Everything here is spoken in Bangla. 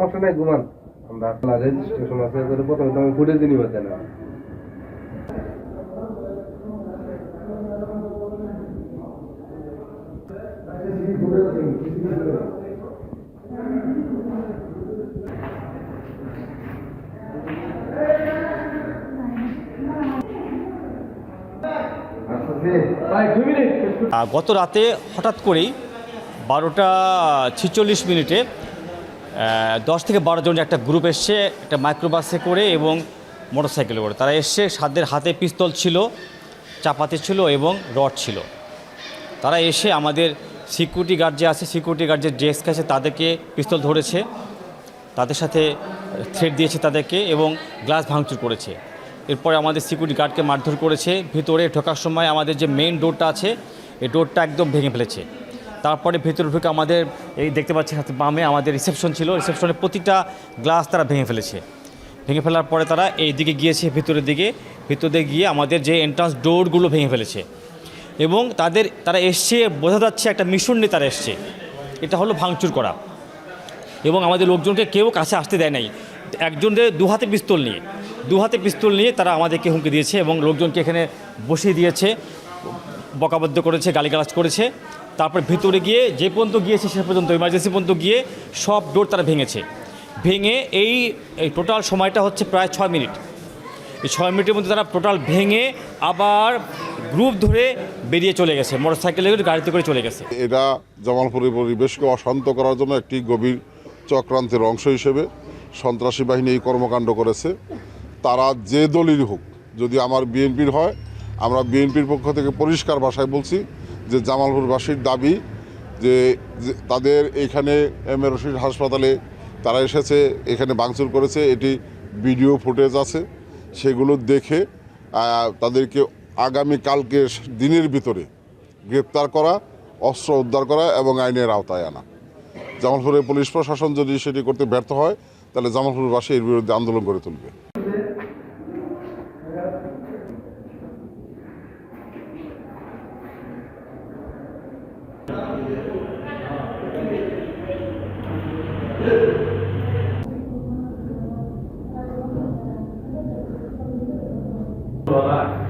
সমস্যা নাই ঘুমান। আমরা রেজিস্ট্রেশন আছে করে প্রথমে তো আমি ফুটেজ নিব না গত রাতে হঠাৎ করেই বারোটা ছিচল্লিশ মিনিটে দশ থেকে বারো জন একটা গ্রুপ এসছে, একটা মাইক্রোবাসে করে এবং মোটরসাইকেলে করে। তারা এসছে সাদের হাতে পিস্তল ছিল, চাপাতি ছিল এবং রড ছিল। তারা এসে আমাদের সিকিউরিটি গার্ড যে আছে সিকিউরিটি গার্ড যে ডেস্ক আছে, তাদেরকে পিস্তল ধরেছে। তাদের সাথে থ্রেড দিয়েছে তাদেরকে এবং গ্লাস ভাঙচুর করেছে। এরপরে আমাদের সিকিউরিটি গার্ডকে মারধর করেছে। ভিতরে ঢোকার সময় আমাদের যে মেইন ডোরটা আছে, এই ডোরটা একদম ভেঙে ফেলেছে। তারপরে ভেতরে ঢুকে আমাদের এই দেখতে পাচ্ছি হাতে বামে আমাদের রিসেপশন ছিল। রিসেপশনের প্রতিটা গ্লাস তারা ভেঙে ফেলেছে। ভেঙে ফেলার পরে তারা এই দিকে গিয়েছে ভিতরের দিকে। ভিতরে গিয়ে আমাদের যে এন্ট্রান্স ডোরগুলো ভেঙে ফেলেছে। এবং তাদের, তারা এসছে, বোঝা যাচ্ছে একটা মিশন নিয়ে তারা এসছে। এটা হলো ভাঙচুর করা। এবং আমাদের লোকজনকে কেউ কাছে আসতে দেয় নাই। একজনের দু হাতে পিস্তল নিয়ে, দু হাতে পিস্তল নিয়ে তারা আমাদেরকে হুমকি দিয়েছে এবং লোকজনকে এখানে বসিয়ে দিয়েছে, বকাবদ্ধ করেছে, গালিগালাজ করেছে। তারপর ভেতরে গিয়ে যে পর্যন্ত গিয়েছে সে পর্যন্ত ইমার্জেন্সি পর্যন্ত গিয়ে সব ডোর তারা ভেঙেছে। ভেঙে এই এই টোটাল সময়টা হচ্ছে প্রায় ছয় মিনিট। এই ছয় মিনিটের মধ্যে তারা টোটাল ভেঙে আবার গ্রুপ ধরে বেরিয়ে চলে গেছে মোটরসাইকেলে করে গাড়িতে করে চলে গেছে। এটা জামালপুরের পরিবেশকে অশান্ত করার জন্য একটি গভীর চক্রান্তের অংশ হিসেবে সন্ত্রাসী বাহিনী এই কর্মকাণ্ড করেছে। তারা যে দলই হোক, যদি আমার বিএনপির হয়, আমরা বিএনপির পক্ষ থেকে পরিষ্কার ভাষায় বলছি যে জামালপুরবাসীর দাবি যে তাদের এখানে এম রশিদ হাসপাতালে তারা এসেছে, এখানে ভাঙচুর করেছে, এটি ভিডিও ফুটেজ আছে, সেগুলো দেখে তাদেরকে আগামী কালকে দিনের ভিতরে গ্রেপ্তার করা, অস্ত্র উদ্ধার করা এবং আইনের আওতায় আনা। জামালপুরের পুলিশ প্রশাসন যদি সেটি করতে ব্যর্থ হয়, তাহলে জামালপুরবাসী এর বিরুদ্ধে আন্দোলন করে তুলবে। Vâng ạ.